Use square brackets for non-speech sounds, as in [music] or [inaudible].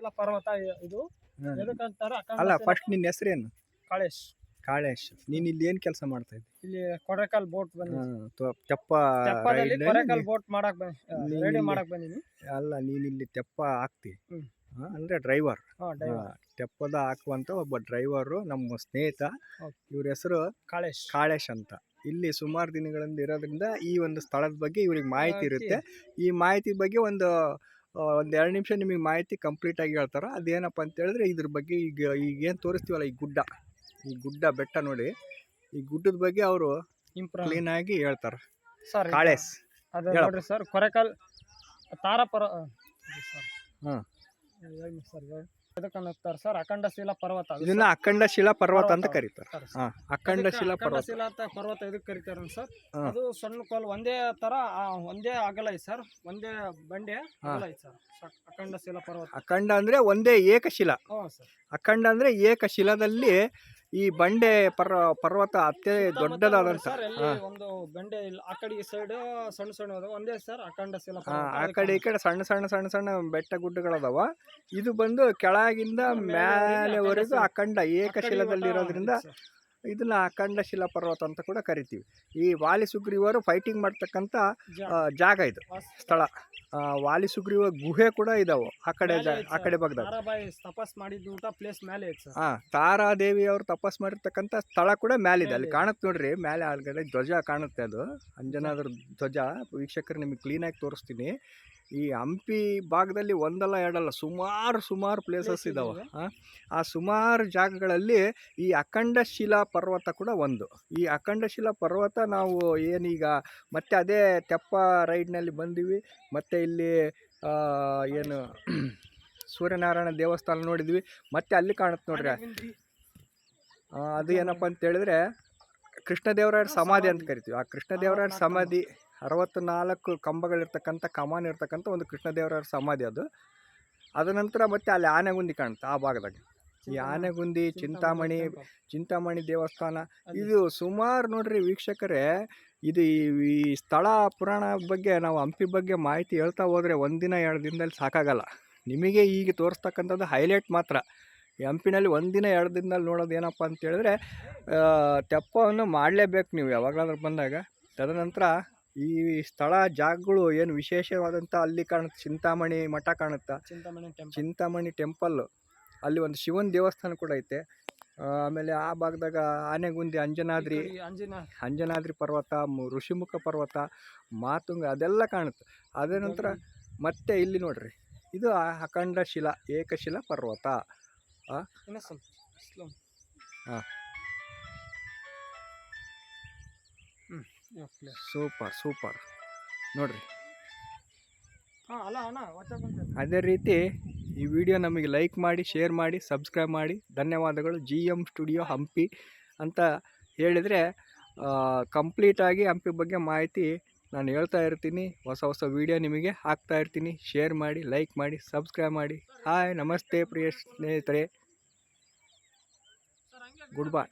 ಇಲ್ಲ ಪರ್ವತ ಇದು. ಎದಕ್ಕಂತಾರ ಅಲ್ಲ ಫಸ್ಟ್ ನಿನ್ನ ಹೆಸರೇನು? ಕಾಳೇಶ್. ಕಾಳೇಶ್. ನೀನ್ ಇಲ್ಲಿ ಏನ್ ಕೆಲಸ ಮಾಡ್ತಾ ಇದ್ದಿ? ಇಲ್ಲಿ ಕೊಡಕಾಲ್ ಬೋಟ್ ಬಂದಿ ತೆಪ್ಪ ಕೊಡಕಲ್ ಬೋಟ್ ಮಾಡಕ್ ರೆಡಿ ಮಾಡಕ್ ಬಂದಿನಿ. ಅಲ್ಲ ನೀನ್ ಇಲ್ಲಿ ತೆಪ್ಪ ಹಾಕ್ತಿ. ಅಂದ್ರೆ ಡ್ರೈವರ್ ತೆಪ್ಪದ ಹಾಕುವಂತ ಒಬ್ಬ ಡ್ರೈವರು ನಮ್ಮ ಸ್ನೇಹಿತ. ಇವ್ರ ಹೆಸರು ಕಾಳೇಶ್. ಕಾಳೇಶ್ ಅಂತ. ಇಲ್ಲಿ ಸುಮಾರು ದಿನಗಳಿಂದ ಇರೋದ್ರಿಂದ ಈ ಒಂದು ಸ್ಥಳದ ಬಗ್ಗೆ ಇವ್ರಿಗೆ ಮಾಹಿತಿ. ಇರುತ್ತೆ. ಈ ಮಾಹಿತಿ ಬಗ್ಗೆ ಒಂದು ಒಂದ್ ಎರಡು ನಿಮಿಷ ನಿಮಗೆ ಮಾಹಿತಿ ಕಂಪ್ಲೀಟ್ ಆಗಿ ಹೇಳ್ತಾರ. ಅದೇನಪ್ಪ ಅಂತ ಹೇಳಿದ್ರೆ ಇದ್ರ ಬಗ್ಗೆ ಈಗ ಈಗೇನು ತೋರಿಸ್ತೀವಲ್ಲ ಈ ಗುಡ್ಡ ಈ ಗುಡ್ಡ ಬೆಟ್ಟ ನೋಡಿ. ಈ ಗುಡ್ಡದ ಬಗ್ಗೆ ಅವರು ಇಂಪ್ರೂವ್ ಕ್ಲೀನ್ ಆಗಿ ಹೇಳ್ತಾರ. ಸರ್ ಕಾಳೇಸ್ ಅದು. ನೋಡ್ರಿ ಸರ್ ಕೊರೆಕಲ್ ತಾರಪರ ಸರ್ ಹಾ. ಸರ್ ಎದಕ್ಕೆ ಅನ್ನತ್ತಾರೆ ಸರ್ ಅಖಂಡ ಶಿಲಾ ಪರ್ವತ. ಅದು ಇದನ್ನ. ಅಖಂಡ ಶಿಲಾ ಪರ್ವತ ಅಂತ ಕರಿತಾರೆ. ಸರ್, ಹಾ ಶಿಲಾ ಪರ್ವತ. ಶಿಲಾ ಅಂತ ಪರ್ವತ ಇದಕ್ಕೆ ಕರಿತಾರೆ ಸರ್. ಹಾ. ಅದು ಸಣ್ಣ ಕೋಲ್ ಒಂದೇ ತರ ಆ, ಒಂದೇ ಅಗಲ ಐತಿ ಸರ್. ಒಂದೇ ಬಂಡೆ ಅಗಲ ಐತಿ ಸರ್. ಸ- ಅಖಂಡ ಶಿಲಾ ಪರ್ವತ. ಅಖಂಡ ಅಂದ್ರೆ ಒಂದೇ ಏಕಶಿಲಾ. ಹ್ಞೂ ಸರ್. ಅಖಂಡ ಅಂದ್ರೆ ಏಕಶಿಲಾದಲ್ಲಿ ಈ ಬಂಡೆ ಪರ್ವ ಪರ್ವತ ಅತ್ಯ ದೊಡ್ಡದಾದ ಸರ್ ಎಲ್ಲಿ ಒಂದು ಬಂಡೆ ಇಲ್ಲ ಆ ಕಡೆ ಸೈಡ್ ಸಣ್ಣ ಸಣ್ಣ ಅದಾವ. ಒಂದೇ ಸರ್ ಅಖಂಡ ಶಿಲಾ ಆ, ಕಡೆ ಈ ಕಡೆ. ಸಣ್ಣ ಸಣ್ಣ ಸಣ್ಣ ಸಣ್ಣ ಬೆಟ್ಟ ಗುಡ್ಡಗಳದಾವ. ಇದು ಬಂದು ಕೆಳಗಿಂದ ಮೇಲೆವರೆಗೂ ಅಖಂಡ ಏಕಶಿಲಾದಲ್ಲಿ ಇರೋದ್ರಿಂದ ಸರ್. ಇದನ್ನ ಅಖಂಡ ಶಿಲಾ ಪರ್ವತ ಅಂತ ಕೂಡ ಕರಿತೀವಿ. ಈ ವಾಲಿ ಸುಗ್ರೀವರು ಫೈಟಿಂಗ್ ಮಾಡ್ತಕ್ಕಂಥ ಜಾಗ ಇದು ಸ್ಥಳ. ವಾಲಿ ಸುಗ್ರೀವ ಗುಹೆ ಕೂಡ ಇದಾವೆ. ಆ ಕಡೆ ಜಾ ಆ. ಕಡೆ ಭಾಗದಾಗ ತಪಸ್ ಮಾಡಿದ್ದು ಪ್ಲೇಸ್ ಮೇಲೆ ಹಾ ತಾರಾದೇವಿ ಅವರು ತಪಸ್ ಮಾಡಿರ್ತಕ್ಕಂಥ ಸ್ಥಳ ಕೂಡ ಮೇಲಿದೆ ಅಲ್ಲಿ. ಕಾಣುತ್ತೆ ನೋಡ್ರಿ ಮೇಲೆ ಆಲ್ಗಡೆ ಧ್ವಜ ಕಾಣುತ್ತೆ ಅದು. ಅಂಜನಾದ್ರ ಧ್ವಜ ವೀಕ್ಷಕರು ನಿಮಗೆ ಕ್ಲೀನಾಗಿ ತೋರಿಸ್ತೀನಿ. ಈ ಹಂಪಿ ಭಾಗದಲ್ಲಿ ಒಂದಲ್ಲ ಎರಡಲ್ಲ ಸುಮಾರು ಸುಮಾರು ಪ್ಲೇಸಸ್ ಇದ್ದಾವೆ. ಆ ಸುಮಾರು ಜಾಗಗಳಲ್ಲಿ ಈ ಅಖಂಡ ಶಿಲಾ ಪರ್ವತ ಕೂಡ ಒಂದು. ಈ ಅಖಂಡ ಶಿಲಾ ಪರ್ವತ ನಾವು ಏನೀಗ ಮತ್ತೆ ಅದೇ ತೆಪ್ಪ ರೈಡ್ನಲ್ಲಿ ಬಂದಿವಿ. ಮತ್ತೆ ಇಲ್ಲಿ ಏನು [clears throat] ಸೂರ್ಯನಾರಾಯಣ ದೇವಸ್ಥಾನ ನೋಡಿದ್ವಿ. ಮತ್ತೆ ಅಲ್ಲಿ ಕಾಣುತ್ತೆ ನೋಡ್ರಿ. ಅದು ಏನಪ್ಪ ಅಂತ ಹೇಳಿದ್ರೆ ಕೃಷ್ಣದೇವರಾಯರ ಸಮಾಧಿ ಅಂತ ಕರಿತೀವಿ. ಆ ಕೃಷ್ಣದೇವರಾಯರ ಸಮಾಧಿ ಅರವತ್ತು ನಾಲ್ಕು ಕಂಬಗಳಿರ್ತಕ್ಕಂಥ ಕಮಾನ್ ಇರ್ತಕ್ಕಂಥ ಒಂದು ಕೃಷ್ಣದೇವರ ಸಮಾಧಿ ಅದು. ಅದ ನಂತರ ಮತ್ತೆ ಅಲ್ಲಿ ಆನೆಗುಂದಿ ಕಾಣುತ್ತೆ ಆ ಭಾಗದಾಗ. ಈ ಆನೆಗುಂದಿ ಚಿಂತಾಮಣಿ ಚಿಂತಾಮಣಿ ದೇವಸ್ಥಾನ ಇದು ಸುಮಾರು ನೋಡ್ರಿ ವೀಕ್ಷಕರೇ ಇದು ಈ- ಸ್ಥಳ ಪುರಾಣ ಬಗ್ಗೆ ನಾವು ಹಂಪಿ ಬಗ್ಗೆ ಮಾಹಿತಿ ಹೇಳ್ತಾ ಹೋದರೆ ಒಂದಿನ ಎರಡು ದಿನದಲ್ಲಿ ಸಾಕಾಗಲ್ಲ. ನಿಮಗೆ ಈಗ ತೋರಿಸ್ತಕ್ಕಂಥದ್ದು ಹೈಲೈಟ್ ಮಾತ್ರ. ಈ ಹಂಪಿನಲ್ಲಿ ಒಂದಿನ ಎರಡು ದಿನದಲ್ಲಿ ನೋಡೋದು ಏನಪ್ಪ ಅಂತ ಹೇಳಿದ್ರೆ ಆ, ತೆಪ್ಪವನ್ನು ಮಾಡಲೇಬೇಕು ನೀವು ಯಾವಾಗಲಾದ್ರೂ ಬಂದಾಗ. ತದನಂತರ ಈ ಸ್ಥಳ ಜಾಗಗಳು ಏನು ವಿಶೇಷವಾದಂಥ ಅಲ್ಲಿ ಕಾಣುತ್ತೆ? ಚಿಂತಾಮಣಿ ಮಠ ಕಾಣುತ್ತೆ? ಚಿಂತಾಮಣಿ ಟೆಂಪಲ್ ಚಿಂತಾಮಣಿ ಟೆಂಪಲ್ ಅಲ್ಲಿ ಒಂದು ಶಿವನ ದೇವಸ್ಥಾನ ಕೂಡ ಐತೆ. ಆ, ಆಮೇಲೆ ಆ ಭಾಗದಾಗ ಆನೆಗುಂದಿ ಅಂಜನಾದ್ರಿ ಅಂಜನಾ ಅಂಜನಾದ್ರಿ ಪರ್ವತ ಮು- ಋಷಿಮುಖ ಪರ್ವತ ಮಾತುಂಗ ಅದೆಲ್ಲ ಕಾಣುತ್ತೆ. ಅದೇ ನಂತರ ಮತ್ತೆ ಇಲ್ಲಿ ನೋಡ್ರಿ. ಇದು ಆ- ಅಖಂಡ ಶಿಲಾ ಏಕಶಿಲಾ ಪರ್ವತ. ಇನ್ನ ಸ್ವಲ್ಪ. ಹಾ. ಸೂಪರ್ ಸೂಪರ್ ನೋಡ್ರಿ. ಅದೇ ರೀತಿ ಈ ವಿಡಿಯೋ ನಮಗೆ ಲೈಕ್ ಮಾಡಿ ಶೇರ್ ಮಾಡಿ ಸಬ್ಸ್ಕ್ರೈಬ್ ಮಾಡಿ. ಧನ್ಯವಾದಗಳು. ಜಿ ಎಂ ಸ್ಟುಡಿಯೋ ಹಂಪಿ ಅಂತ ಹೇಳಿದರೆ ಕಂಪ್ಲೀಟಾಗಿ ಹಂಪಿ ಬಗ್ಗೆ ಮಾಹಿತಿ ನಾನು ಹೇಳ್ತಾ ಇರ್ತೀನಿ. ಹೊಸ ಹೊಸ ವಿಡಿಯೋ ನಿಮಗೆ ಹಾಕ್ತಾ ಇರ್ತೀನಿ. ಶೇರ್ ಮಾಡಿ ಲೈಕ್ ಮಾಡಿ ಸಬ್ಸ್ಕ್ರೈಬ್ ಮಾಡಿ. ಹಾಯ್ ನಮಸ್ತೆ ಪ್ರಿಯ ಸ್ನೇಹಿತರೆ. ಗುಡ್ ಬಾಯ್